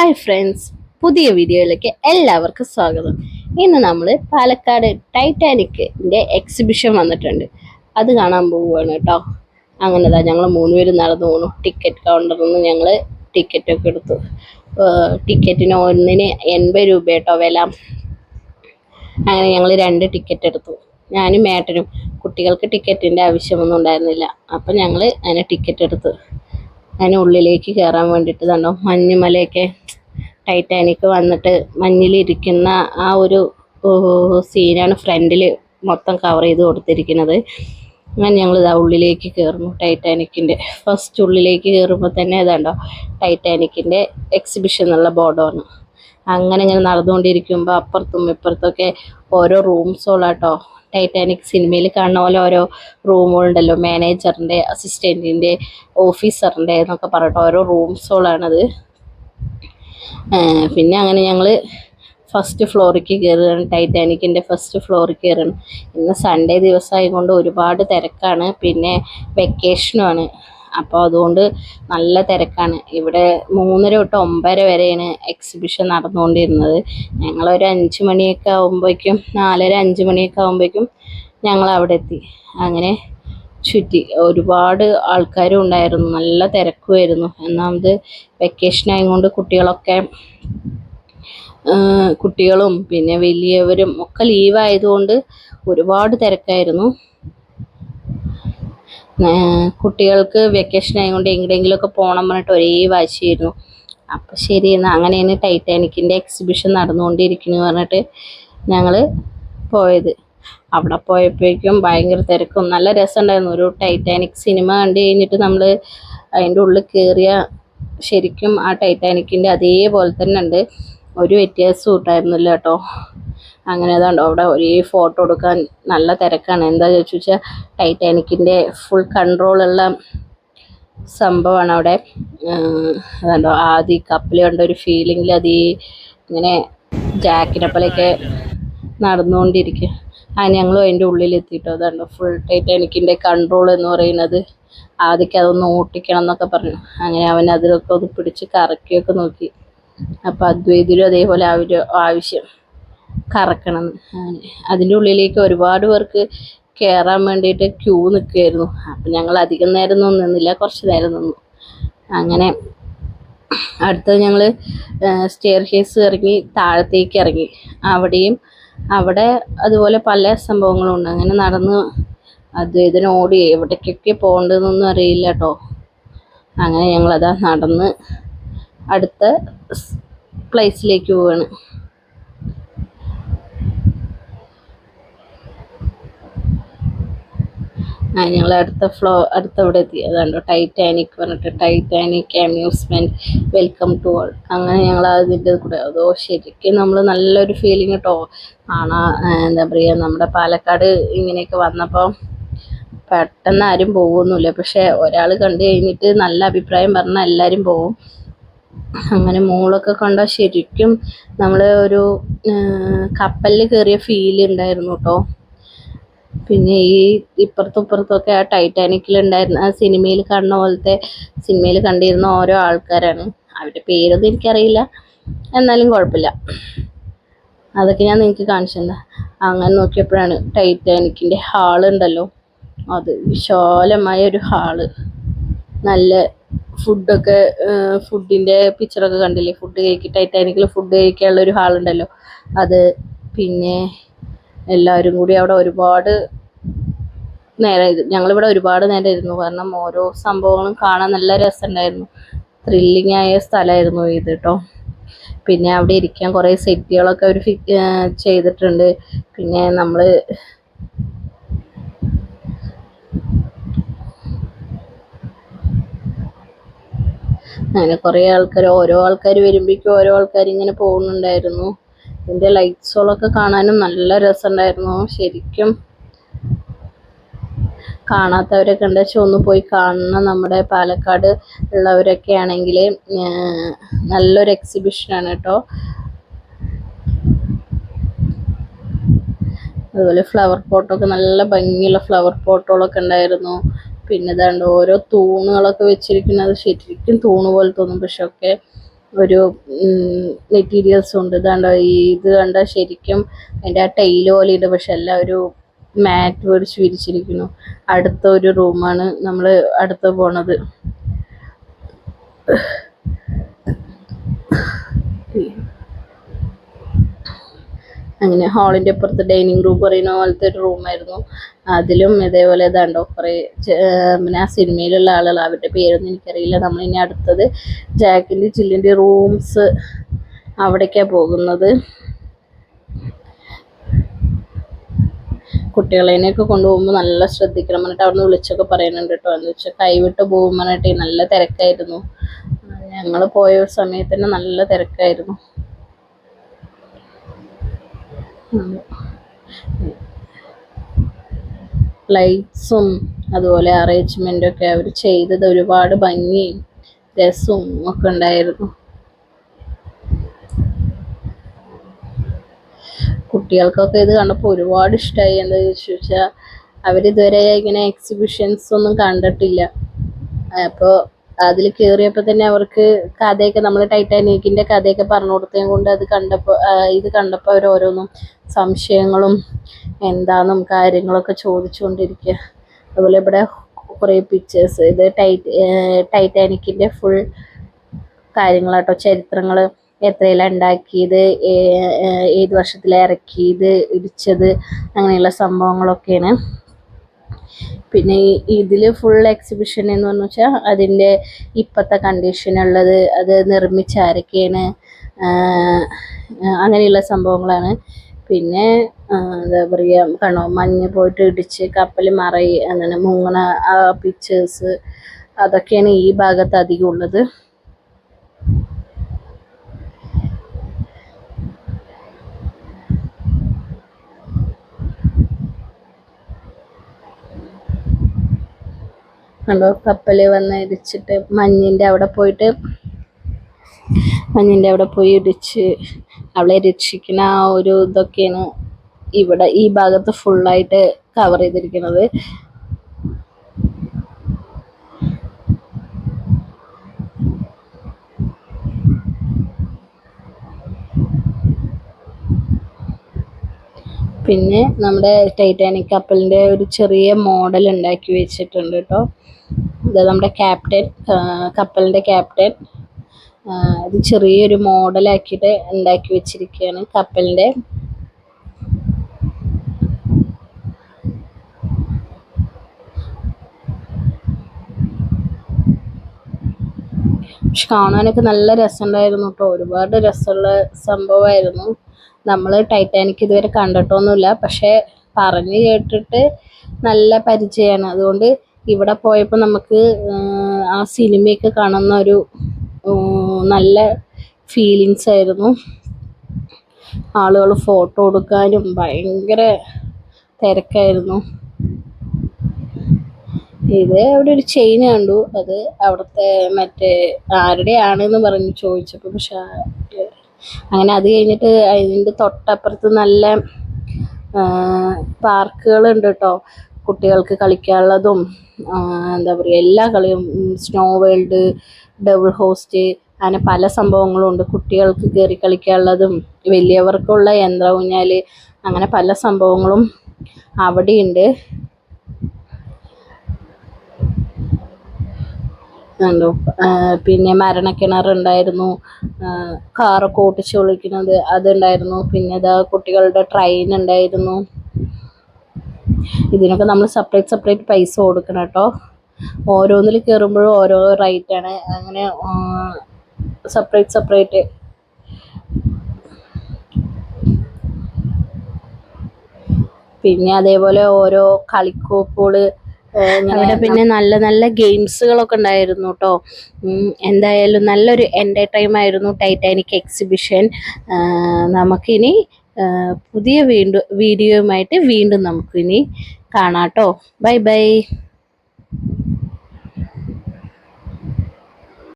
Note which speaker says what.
Speaker 1: Hi friends പുതിയ വീഡിയോയിലേക്ക് എല്ലാവർക്കും സ്വാഗതം. ഇന്ന് നമ്മൾ പാലക്കാട് ടൈറ്റാനിക്കിന്റെ എക്സിബിഷൻ വന്നിട്ടുണ്ട്. അത് കാണാൻ പോവുകയാണ് കേട്ടോ. അങ്ങനെ അതാ ഞങ്ങൾ മൂന്ന് പേര് നടന്നു പോണു. ടിക്കറ്റ് കൗണ്ടറിൽ നിന്ന് ഞങ്ങൾ ടിക്കറ്റൊക്കെ എടുത്തു. ടിക്കറ്റിന് ഒന്നിന് എൺപത് രൂപ കേട്ടോ വില. അങ്ങനെ ഞങ്ങൾ രണ്ട് ടിക്കറ്റ് എടുത്തു. ഞാനും മേട്ടനും കുട്ടികൾക്ക് ടിക്കറ്റിന്റെ ആവശ്യമൊന്നും ഉണ്ടായിരുന്നില്ല. അപ്പം ഞങ്ങൾ അതിന് ടിക്കറ്റ് എടുത്തു. അതിന് ഉള്ളിലേക്ക് കയറാൻ വേണ്ടിയിട്ട് കണ്ടോ? മഞ്ഞുമലയൊക്കെ ടൈറ്റാനിക് വന്നിട്ട് മഞ്ഞിലിരിക്കുന്ന ആ ഒരു സീനാണ് ഫ്രണ്ടിൽ മൊത്തം കവർ ചെയ്ത് കൊടുത്തിരിക്കുന്നത്. അങ്ങനെ ഞങ്ങൾ ഇതാ ഉള്ളിലേക്ക് കയറുന്നു ടൈറ്റാനിക്കിന്റെ ഫസ്റ്റ് ഉള്ളിലേക്ക് കയറുമ്പോൾ തന്നെ ഇതാണ്ടോ ടൈറ്റാനിക്കിന്റെ എക്സിബിഷൻ എന്നുള്ള ബോർഡാണ്. അങ്ങനെ ഇങ്ങനെ നടന്നുകൊണ്ടിരിക്കുമ്പോൾ അപ്പുറത്തും ഇപ്പുറത്തൊക്കെ ഓരോ റൂംസുകളാട്ടോ ടൈറ്റാനിക് സിനിമയിൽ കാണുന്ന പോലെ ഓരോ റൂമുകളുണ്ടല്ലോ മാനേജറിന്റെ അസിസ്റ്റന്റിന്റെ ഓഫീസറിന്റെ എന്നൊക്കെ പറഞ്ഞിട്ട് ഓരോ റൂംസുകളാണത് പിന്നെ അങ്ങനെ ഞങ്ങൾ ഫസ്റ്റ് ഫ്ലോറിലേക്ക് കയറുകയാണ് ടൈറ്റാനിക്കിന്റെ ഫസ്റ്റ് ഫ്ലോറിൽ കയറണം ഇന്ന് സൺഡേ ദിവസമായതുകൊണ്ട് ഒരുപാട് തിരക്കാണ്. പിന്നെ വെക്കേഷനുമാണ് അപ്പോൾ അതുകൊണ്ട് നല്ല തിരക്കാണ്. ഇവിടെ മൂന്നര തൊട്ട് ഒമ്പതര വരെയാണ് എക്സിബിഷൻ നടന്നുകൊണ്ടിരുന്നത്. ഞങ്ങളൊരു അഞ്ച് മണിയൊക്കെ ആകുമ്പോഴേക്കും നാലര അഞ്ച് മണിയൊക്കെ ആകുമ്പോഴേക്കും ഞങ്ങൾ അവിടെ എത്തി. അങ്ങനെ ചുറ്റി. ഒരുപാട് ആൾക്കാരും ഉണ്ടായിരുന്നു. നല്ല തിരക്കുമായിരുന്നു. ഒന്നാമത് വെക്കേഷൻ ആയതുകൊണ്ട് കുട്ടികളൊക്കെ കുട്ടികളും പിന്നെ വലിയവരും ഒക്കെ ലീവായതുകൊണ്ട് ഒരുപാട് തിരക്കായിരുന്നു. കുട്ടികൾക്ക് വെക്കേഷൻ ആയതുകൊണ്ട് എങ്ങനെയെങ്കിലുമൊക്കെ പോകണം പറഞ്ഞിട്ട് ഒരേ വാശിയായിരുന്നു. അപ്പം ശരി എന്നാൽ അങ്ങനെയാണ് ടൈറ്റാനിക്കിന്റെ എക്സിബിഷൻ നടന്നുകൊണ്ടിരിക്കുന്നു പറഞ്ഞിട്ട് ഞങ്ങൾ പോയത്. അവിടെ പോയപ്പോഴേക്കും ഭയങ്കര തിരക്കും. നല്ല രസമുണ്ടായിരുന്നു. ഒരു ടൈറ്റാനിക് സിനിമ കണ്ടു കഴിഞ്ഞിട്ട് നമ്മൾ അതിന്റെ ഉള്ളിൽ കയറിയ ശരിക്കും ആ ടൈറ്റാനിക്കിന്റെ അതേപോലെ തന്നെ ഉണ്ട്. ഒരു വ്യത്യാസവും ഉണ്ടായിരുന്നില്ല കേട്ടോ. അങ്ങനെ അതാണ്ടോ അവിടെ ഒരേ ഫോട്ടോ എടുക്കാൻ നല്ല തിരക്കാണ്. എന്താ ചോദിച്ചു വെച്ചാൽ ടൈറ്റാനിക്കിന്റെ ഫുൾ കൺട്രോളുള്ള സംഭവമാണ് അവിടെ. അതുണ്ടോ ആദ്യം കപ്പിൽ കണ്ട ഒരു ഫീലിങ്ങിൽ അത് ഇങ്ങനെ ജാക്കിനെപ്പോലെയൊക്കെ നടന്നുകൊണ്ടിരിക്കുക ആ ഞങ്ങളും അതിന്റെ ഉള്ളിൽ അതാണ് ഫുൾ ടൈറ്റാനിക്കിന്റെ കൺട്രോൾ എന്ന് പറയുന്നത്. ആദ്യമൊക്കെ അതൊന്ന് ഓട്ടിക്കണം എന്നൊക്കെ പറഞ്ഞു. അങ്ങനെ അവൻ അതിലൊക്കെ ഒന്ന് പിടിച്ച് കറക്കിയൊക്കെ നോക്കി. അപ്പം അദ്വൈതിലും അതേപോലെ ആ ഒരു ആവശ്യം കറക്കണം. അങ്ങനെ അതിന്റെ ഉള്ളിലേക്ക് ഒരുപാട് പേർക്ക് കയറാൻ വേണ്ടിയിട്ട് ക്യൂ നിൽക്കുമായിരുന്നു അപ്പം ഞങ്ങൾ അധികം നേരം നിന്നില്ല കുറച്ച് നേരം നിന്നു. അങ്ങനെ അടുത്തത് ഞങ്ങൾ സ്റ്റെയർ കേസ് ഇറങ്ങി താഴത്തേക്ക് ഇറങ്ങി. അവിടെയും അവിടെ അതുപോലെ പല സംഭവങ്ങളും ഉണ്ട്. അങ്ങനെ നടന്ന് അദ്വൈതന് ഓടി എവിടേക്കൊക്കെ പോകേണ്ടതെന്നൊന്നും അറിയില്ല കേട്ടോ. അങ്ങനെ ഞങ്ങളതാ നടന്ന് അടുത്ത പ്ലേസിലേക്ക് പോവാണ്. ആ ഞങ്ങൾ അടുത്ത ഫ്ലോ അടുത്ത ഇവിടെ എത്തി അതാണ്ടോ ടൈറ്റാനിക് പറഞ്ഞിട്ട് Titanic amusement welcome to all അങ്ങനെ ഞങ്ങൾ അതിന്റെ കൂടെ. അതോ ശരിക്കും നമ്മൾ നല്ലൊരു ഫീലിംഗ് കേട്ടോ ആണ് എന്താ പറയുക നമ്മുടെ പാലക്കാട് ഇങ്ങനെയൊക്കെ വന്നപ്പോൾ പെട്ടെന്ന് ആരും പോകുന്നില്ല പക്ഷേ ഒരാൾ കണ്ടു കഴിഞ്ഞിട്ട് നല്ല അഭിപ്രായം പറഞ്ഞാൽ എല്ലാവരും പോകും അങ്ങനെ മോളൊക്കെ കണ്ടാൽ ശരിക്കും നമ്മൾ ഒരു കപ്പലിൽ കയറിയ ഫീൽ ഉണ്ടായിരുന്നു കേട്ടോ പിന്നെ ഈ ഇപ്പുറത്തും ഇപ്പുറത്തൊക്കെ ആ ടൈറ്റാനിക്കിൽ ഉണ്ടായിരുന്ന ആ സിനിമയിൽ കാണുന്ന പോലത്തെ സിനിമയിൽ കണ്ടിരുന്ന ഓരോ ആൾക്കാരാണ്. അവരുടെ പേരൊന്നും എനിക്കറിയില്ല. എന്നാലും കുഴപ്പമില്ല. അതൊക്കെ ഞാൻ നിങ്ങൾക്ക് കാണിച്ചിട്ടുണ്ട് അങ്ങനെ നോക്കിയപ്പോഴാണ് ടൈറ്റാനിക്കിന്റെ ഹാൾ ഉണ്ടല്ലോ. അത് വിശാലമായ ഒരു ഹാൾ. നല്ല ഫുഡൊക്കെ ഫുഡിന്റെ പിക്ചറൊക്കെ കണ്ടില്ലേ? ഫുഡ് കഴിക്കുക ടൈറ്റാനിക്കിൽ ഫുഡ് കഴിക്കാനുള്ള ഒരു ഹാളുണ്ടല്ലോ. അത് പിന്നെ എല്ലാവരും കൂടി അവിടെ ഒരുപാട് നേരം ഞങ്ങളിവിടെ ഒരുപാട് നേരം ഇരുന്നു. കാരണം ഓരോ സംഭവങ്ങളും കാണാൻ നല്ല രസമുണ്ടായിരുന്നു. ത്രില്ലിംഗ് ആയ സ്ഥലമായിരുന്നു ഇത് കേട്ടോ. പിന്നെ അവിടെ ഇരിക്കാൻ കുറേ സെറ്റുകളൊക്കെ അവർ ചെയ്തിട്ടുണ്ട്. പിന്നെ നമ്മൾ അങ്ങനെ കുറേ ആൾക്കാർ ഓരോ ആൾക്കാർ വരുമ്പോഴേക്കും ഓരോ ആൾക്കാർ ഇങ്ങനെ പോകുന്നുണ്ടായിരുന്നു. ഇതിന്റെ ലൈറ്റ്സുകളൊക്കെ കാണാനും നല്ല രസമുണ്ടായിരുന്നു. ശരിക്കും കാണാത്തവരൊക്കെ ഉണ്ട്. പക്ഷെ ഒന്ന് പോയി കാണണം. നമ്മുടെ പാലക്കാട് ഉള്ളവരൊക്കെ ആണെങ്കിൽ നല്ലൊരു എക്സിബിഷനാണ് കേട്ടോ. അതുപോലെ ഫ്ലവർ പോട്ടൊക്കെ നല്ല ഭംഗിയുള്ള ഫ്ലവർ പോട്ടുകളൊക്കെ ഉണ്ടായിരുന്നു. പിന്നെ ഇതാണ്ട് ഓരോ തൂണുകളൊക്കെ വെച്ചിരിക്കുന്നത്. ശരിക്കും തൂണ് പോലെ തോന്നും. പക്ഷെ ഒക്കെ ഒരു മെറ്റീരിയൽസ് ഉണ്ട്. ഇതാണ്ടോ ഇത് കണ്ട ശരിക്കും അതിന്റെ ആ ടൈൽ പോലെ ഉണ്ട് പക്ഷെ എല്ലാം ഒരു മാറ്റ് മേടിച്ച് വിരിച്ചിരിക്കുന്നു. അടുത്ത ഒരു റൂമാണ് നമ്മൾ അടുത്ത് പോണത്. അങ്ങനെ ഹാളിന്റെ അപ്പുറത്ത് ഡൈനിങ് റൂം പറയുന്ന പോലത്തെ ഒരു റൂമായിരുന്നു അതിലും ഇതേപോലെ ഇതാണ്ടോ കുറേ പിന്നെ ആ സിനിമയിലുള്ള ആളുകൾ അവരുടെ പേരൊന്നും എനിക്കറിയില്ല. നമ്മളിനി അടുത്തത് ജാക്കിന്റെ ചില്ലിന്റെ റൂംസ് അവിടേക്കാണ് പോകുന്നത്. കുട്ടികളെയൊക്കെ കൊണ്ടുപോകുമ്പോൾ നല്ല ശ്രദ്ധിക്കണം. എന്നിട്ട് അവിടുന്ന് വിളിച്ചൊക്കെ പറയുന്നുണ്ട് കേട്ടോ എന്ന് വെച്ചാൽ കൈവിട്ട് പോകും പറഞ്ഞിട്ട് നല്ല തിരക്കായിരുന്നു. ഞങ്ങൾ പോയ സമയത്ത് തന്നെ നല്ല തിരക്കായിരുന്നു. ലൈറ്റ്സും അതുപോലെ അറേഞ്ച്മെന്റൊക്കെ അവർ ചെയ്തത് ഒരുപാട് ഭംഗിയും രസവും ഒക്കെ ഉണ്ടായിരുന്നു. കുട്ടികൾക്കൊക്കെ ഇത് കണ്ടപ്പോൾ ഒരുപാട് ഇഷ്ടമായി എന്താ ചോദിച്ചാൽ അവരിതുവരെ ഇങ്ങനെ എക്സിബിഷൻസ് ഒന്നും കണ്ടിട്ടില്ല. അപ്പോൾ അതിൽ കയറിയപ്പോൾ തന്നെ അവർക്ക് കഥയൊക്കെ നമ്മൾ ടൈറ്റാനിക്കിന്റെ കഥയൊക്കെ പറഞ്ഞു കൊടുത്തത് കൊണ്ട് അത് കണ്ടപ്പോൾ ഇത് കണ്ടപ്പോൾ അവർ ഓരോന്നും സംശയങ്ങളും എന്താണെന്നും കാര്യങ്ങളൊക്കെ ചോദിച്ചുകൊണ്ടിരിക്കുക. അതുപോലെ ഇവിടെ കുറേ പിക്ചേഴ്സ് ഇത് ടൈറ്റ് ടൈറ്റാനിക്കിന്റെ ഫുൾ കാര്യങ്ങളാട്ടോ ചരിത്രങ്ങൾ എത്രയിലാണ് ഉണ്ടാക്കിയത് ഏത് വർഷത്തിലാണ് ഇറക്കിയത് ഇടിച്ചത് അങ്ങനെയുള്ള സംഭവങ്ങളൊക്കെയാണ്. പിന്നെ ഇതിൽ ഫുൾ എക്സിബിഷൻ എന്ന് പറഞ്ഞു വെച്ചാൽ അതിന്റെ ഇപ്പോഴത്തെ കണ്ടീഷനുള്ളത് അത് നിർമ്മിച്ച ആരൊക്കെയാണ് അങ്ങനെയുള്ള സംഭവങ്ങളാണ്. പിന്നെ എന്താ പറയുക കണോ മഞ്ഞ് പോയിട്ട് ഇടിച്ച് കപ്പൽ മറയി അങ്ങനെ മുങ്ങണ പിക്ചേഴ്സ് അതൊക്കെയാണ് ഈ ഭാഗത്ത് അധികം ഉള്ളത്. കണ്ടോ കപ്പൽ വന്ന് ഇടിച്ചിട്ട് മഞ്ഞിന്റെ അവിടെ പോയിട്ട് മഞ്ഞിന്റെ അവിടെ പോയി ഇടിച്ച് അവളെ രക്ഷിക്കുന്ന ആ ഒരു ഇതൊക്കെയാണ് ഇവിടെ ഈ ഭാഗത്ത് ഫുള്ളായിട്ട് കവർ ചെയ്തിരിക്കുന്നത്. പിന്നെ നമ്മുടെ ടൈറ്റാനിക് കപ്പലിന്റെ ഒരു ചെറിയ മോഡൽ ഉണ്ടാക്കി വെച്ചിട്ടുണ്ട് കേട്ടോ ഇത് നമ്മുടെ ക്യാപ്റ്റൻ കപ്പലിന്റെ ക്യാപ്റ്റൻ ഇത് ചെറിയൊരു മോഡലാക്കിയിട്ട് ഉണ്ടാക്കി വെച്ചിരിക്കുകയാണ് കപ്പലിന്റെ പക്ഷെ കാണാനൊക്കെ നല്ല രസമുണ്ടായിരുന്നു കേട്ടോ. ഒരുപാട് രസമുള്ള സംഭവമായിരുന്നു. നമ്മൾ ടൈറ്റാനിക് ഇതുവരെ കണ്ടിട്ടൊന്നുമില്ല. പക്ഷെ പറഞ്ഞു കേട്ടിട്ട് നല്ല പരിചയമാണ്. അതുകൊണ്ട് ഇവിടെ പോയപ്പോൾ നമുക്ക് ആ സിനിമയൊക്കെ കാണുന്ന ഒരു നല്ല ഫീലിങ്സ് ആയിരുന്നു. ആളുകൾ ഫോട്ടോ എടുക്കാനും ഭയങ്കര തിരക്കായിരുന്നു. ഇത് അവിടെ ഒരു ചെയിൻ കണ്ടു. അത് അവിടുത്തെ മറ്റേ ആരുടെയാണെന്ന് പറഞ്ഞ് ചോദിച്ചപ്പോൾ പക്ഷേ അങ്ങനെ അത് കഴിഞ്ഞിട്ട് അതിന്റെ തൊട്ടപ്പുറത്ത് നല്ല പാർക്കുകളുണ്ട് കേട്ടോ കുട്ടികൾക്ക് കളിക്കാനുള്ളതും എന്താ പറയുക എല്ലാ കളിയും സ്നോ വേൾഡ് ഡബിൾ ഹോസ്റ്റ് അങ്ങനെ പല സംഭവങ്ങളും ഉണ്ട്. കുട്ടികൾക്ക് കയറി കളിക്കാനുള്ളതും വലിയവർക്കുള്ള യന്ത്ര ഊഞ്ഞാൽ അങ്ങനെ പല സംഭവങ്ങളും അവിടെയുണ്ട്. എന്തോ പിന്നെ മരണക്കിണറുണ്ടായിരുന്നു. കാറൊക്കെ ഓടിച്ച് വിളിക്കുന്നത് അതുണ്ടായിരുന്നു. പിന്നെ ഇതാ കുട്ടികളുടെ ട്രെയിൻ ഉണ്ടായിരുന്നു. ഇതിനൊക്കെ നമ്മൾ സെപ്പറേറ്റ് സെപ്പറേറ്റ് പൈസ കൊടുക്കണം കേട്ടോ. ഓരോന്നിൽ കയറുമ്പോഴും ഓരോ റേറ്റാണ് അങ്ങനെ സെപ്പറേറ്റ് സെപ്പറേറ്റ് പിന്നെ അതേപോലെ ഓരോ കളിക്കോപ്പുകൾ അവിടെ പിന്നെ നല്ല നല്ല ഗെയിംസുകളൊക്കെ ഉണ്ടായിരുന്നു കേട്ടോ. എന്തായാലും നല്ലൊരു എന്റർടൈം ആയിരുന്നു ടൈറ്റാനിക് എക്സിബിഷൻ നമുക്കിനി പുതിയ വീണ്ടും വീഡിയോയുമായിട്ട് വീണ്ടും നമുക്കിനി കാണാം കേട്ടോ ബൈ ബൈ.